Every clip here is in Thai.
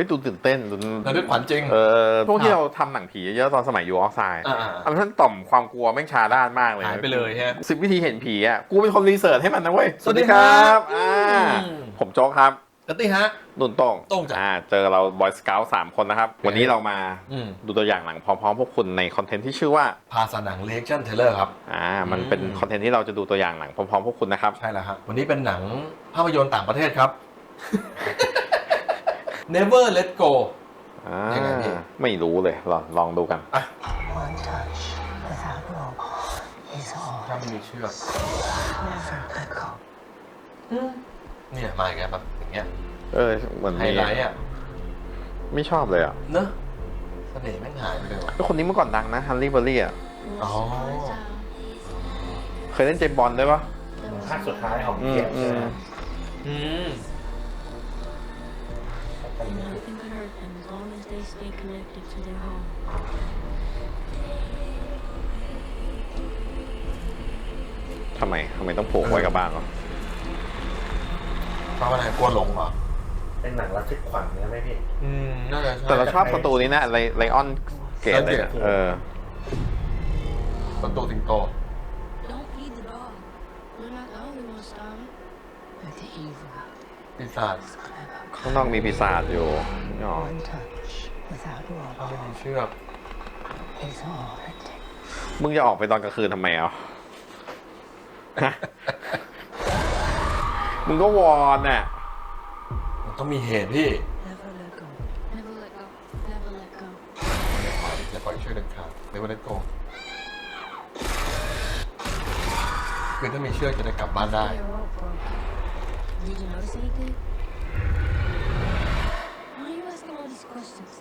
ฮ้ยดูตื่นเต้นดูระทึกขวัญจริง เออพวกครัที่บเราทำหนังผีเยอะๆตอนสมัยยูออฟไซด์อ่าอันนั้นต่อมความกลัวแม่งชาด้านมากเลยหายไปเลยฮะ สิบวิธีเห็นผีอะกูเป็นคนรีเสิร์ชให้มันนะเว้ยสวัสดีครับอ่าอืม ผมโจ๊กครับกติฮะ นุ่นโต้งโต้งจ้ะอ่าเจอเราบอยสเกลสามคนนะครับ วันนี้เรามาอืม ดูตัวอย่างหนังพร้อมๆ พวกคุณในคอนเทนต์ที่ชื่อว่าพาสนังเลคชั่นเทเลอร์ครับ อ่ามันเป็นอืม คอนเทนต์ที่เราจะดูตัวอย่างหนังพร้อมๆ พวกคุณนะครับ ใช่แล้วครับวันนี้เป็นหนังภาพยนตร์ต่างประเทศครับ Never Let Go อ่ายังไงพี่ ไม่รู้เลย ลองลองดูกัน One touch without rope is all ถ้าไม่มีเชือก never let go. เนี่ยมาอีกแล้วแบบอย่างเงี้ยเออเหมือนไฮมีไลท์อะไม่ชอบเลยอะเนอะเสน่ห์แม่งหายไปเลยว่ะ แล้วคนนี้เมื่อก่อนดังนะฮันรี่เบอร์รี่อะ อ๋อ เคยเล่นเจมส์บอลด้วยปะภาคสุดท้ายของอืเกีมยรติอืใช่มไหมอืม Nothing can hurt them as long as they stay connected to their home. ทำไมทำไมต้องผูกไว้กับบ้านวะเพราะว่าอะไรกลัวหลงเหรอ เป็นหนังระทึกขวัญนะไหมพี่อืมน่าจะใช่แต่เราชอบประตูนี้นะไลไลออนเกตเลยอะเออ ประตูสิงโต Don't feed the dog. We're not the only ones starving. But the evil ปีศาจ is clever. ข้างนอกมีปีศาจอยู่อ๋อ One touch without ถ้าไม่ rope มีเชือก is all it takes. มึงจะออกไปตอนกลางคืนทำไมอะฮะมึงก็วอนน่ะ มันต้องมีเหตุพี่ Never let go. Never let go. Never let go. อย่าปล่อยเชือกเด็ดขาดไม่ว่าเด็ดโกงคือถ้ามีเชือกจะได้กลับบ้านได้ Your rope broke. Did you notice anything? Why are you asking all these questions?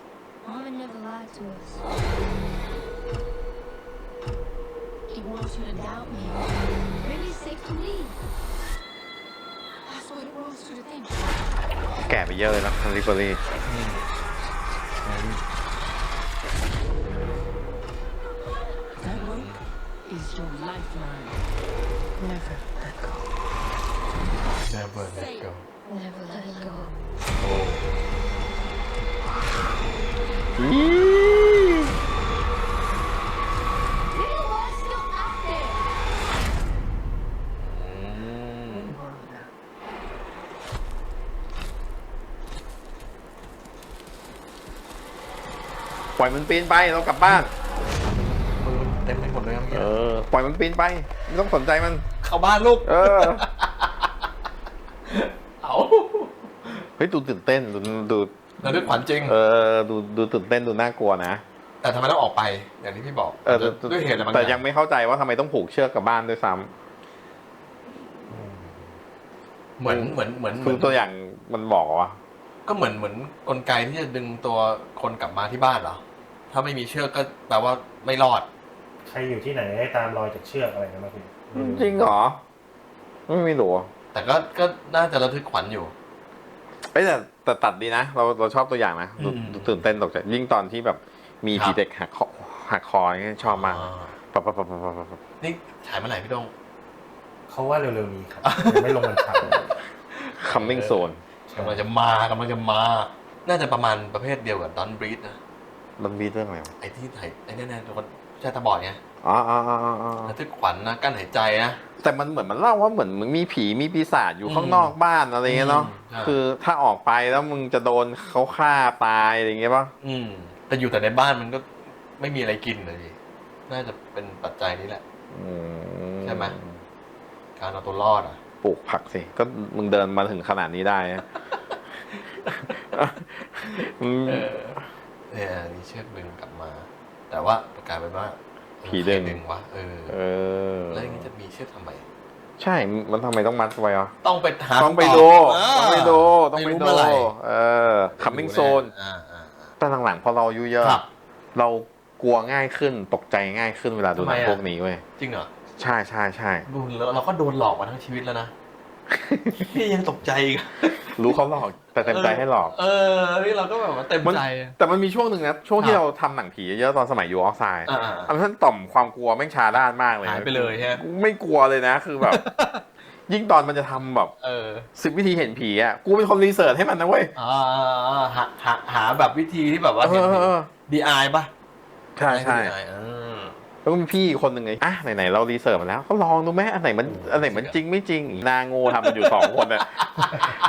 Mama never lied to us. He wants you to doubt me. Maybe it's safe to leave. That's what he wants you to think. แก่ไปเยอะเลยนะฮันรี่เบอร์รี่ That rope is your lifeline. Never let go. Never let go Never let go. โอ้ Anyone still out there? อืม World now. ปล่อยมันปีนไปเรากลับบ้านมือเต็มไปหมดเลยครับเออ ปล่อยมันปีนไป ไม่ต้องสนใจมัน เข้าบ้านลูก เออ เอาเฮ้ยดูตื่นเต้นดูดูระทึกขวัญจริง เออดูดูตื่นเต้นดูน่ากลัวนะแต่ทำไมต้องออกไปอย่างที่พี่บอกเออด้วยเหตุอะไรบางอแต่ย่างยังไม่เข้าใจว่าทำไมต้องผูกเชือกกับบ้านด้วยซ้ำเหมือนเหมือนเหมือนคือตัวอย่างมันบอกว่าก็เหมือนเหมือนกลไกที่จะดึงตัวคนกลับมาที่บ้านเหรอ ถ้าไม่มีเชือกก็แปลว่าไม่รอด ใครอยู่ที่ไหนให้ตามรอยจากเชือกอะไรนะพี่จริงเหรอ ไม่ไม่รู้ แต่ก็ก็น่าจะระทึกขวัญอยู่เอ้ยแต่แต่ตัดดีนะ เราเราชอบตัวอย่างนะดูอืมดูตื่นเต้นตกใจยิ่งตอนที่แบบมีครับผีเด็กหักคอหักคอนี่ชอบมากอ่าปั๊บปั๊บปั๊บปั๊บปั๊บปั๊บนี่ฉายเมื่อไหร่พี่โดง เขาว่าเร็วๆนี้ครับยังไม่ลงวันฉาย coming soon กำลังจะมากำลังจะมา น่าจะประมาณประเภทเดียวกับดอนบรีดนะมันมีเรื่องอะไรวะไอ้ที่ถ่ายไอ้แน่ๆคน ใช่ตาบอดไงอ๋ออ๋ออ๋ออ๋ออ๋อระทึกขวัญนะกั้นหายใจนะ แต่มันเหมือนมันเล่าว่าเหมือนมึงมีผีมีปีศาจอยู่อืมข้างนอกบ้านอะไรเงี้ยเนาะ อืมใช่คือถ้าออกไปแล้วมึงจะโดนเขาฆ่าตายอะไรเงี้ยป่ะ อืม แต่อยู่แต่ในบ้านมันก็ไม่มีอะไรกินเลยพี่น่าจะเป็นปัจจัยนี้แหละ อืใช่ไหม การเอาตัวรอดอะ ปลูกผักสิ ก็มึงเดินมาถึงขนาดนี้ได้นะอืมเออเนี่ยมีเชือกดึงกลับมา แต่ว่ากลายเป็นว่าผีดึงใครดึงวะเออเออแล้วอย่างนี้จะมีเชือกทำไม ใช่ มันทำไมต้องมัดไว้อะต้องไปหาต้องไปคำตบดูาต้องไปดูต้องไปม่รู้ดูเมื่อไหร่เออ coming soon อ่าอ่าอ่าแต่หลังๆพอเราอายุเยอะ ครับ เรากลัวง่ายขึ้นตกใจง่ายขึ้นเวลาดูหนังทำไมอะ พวกนี้เว้ยจริงเหรอใช่ใช่ใช่ดูแล้วเราก็โดนหลอกมาทั้งชีวิตแล้วนะ พี่ยังตกใจอีก รู้เขาหลอกแต่เต็มใจให้หลอก เออนี่เราก็แบบว่าเต็มมันใจ แต่มันมีช่วงหนึ่งนะ ช่วงที่ครับเราทำหนังผีเยอะๆตอนสมัยยูออฟไซด์อ่าอันนั้นต่อมความกลัวแม่งชาด้านมากเลยหายไปเลยฮะกูไม่กลัวเลยนะคือแบบ ยิ่งตอนมันจะทำแบบเออสิบวิธีเห็นผีอะกูเป็นคนรีเสิร์ชให้มันนะเว้ยอ่าหาหาหาแบบวิธีที่แบบว่าเอเห็นอเออเออดีไอป่ะใช่ใช่ DI เออ แล้วก็มีพี่คนหนึ่งไงอะไหนๆเรารีเสิร์ชมาแล้ว ก็ลองดูไหมอันไหนมันอันไหนมันจริงไม่จริงอีนาโง่ทำมันอยู่สองคนอะ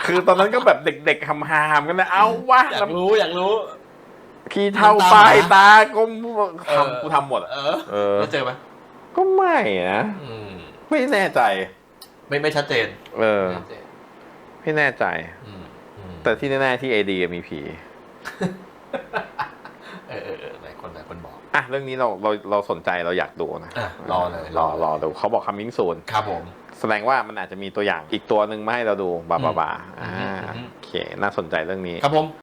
คือตอนนั้นก็แบบเด็กๆหามๆกันนะเอาวะอยากรู้อยากรู้ขี้เท่าปลายตาก็ทำกูทำหมดอะเออเออแล้วเจอไหมก็ไม่นะอืมไม่แน่ใจ ไม่ไม่ชัดเจน เออ ไม่ชัดเจนไม่แน่ใจอืมอืมแต่ที่แน่ๆที่เอดีมีผี อกอะเรื่องนี้เราเราเราสนใจเราอยากดูนะอะรอเลยรอรอเลยรอดูเขาบอก coming soon ครับผม แสดงว่ามันอาจจะมีตัวอย่างอีกตัวหนึ่งมาให้เราดูบาบาบาอือ่ามอืม โอเค น่าสนใจเรื่องนี้ ครับผม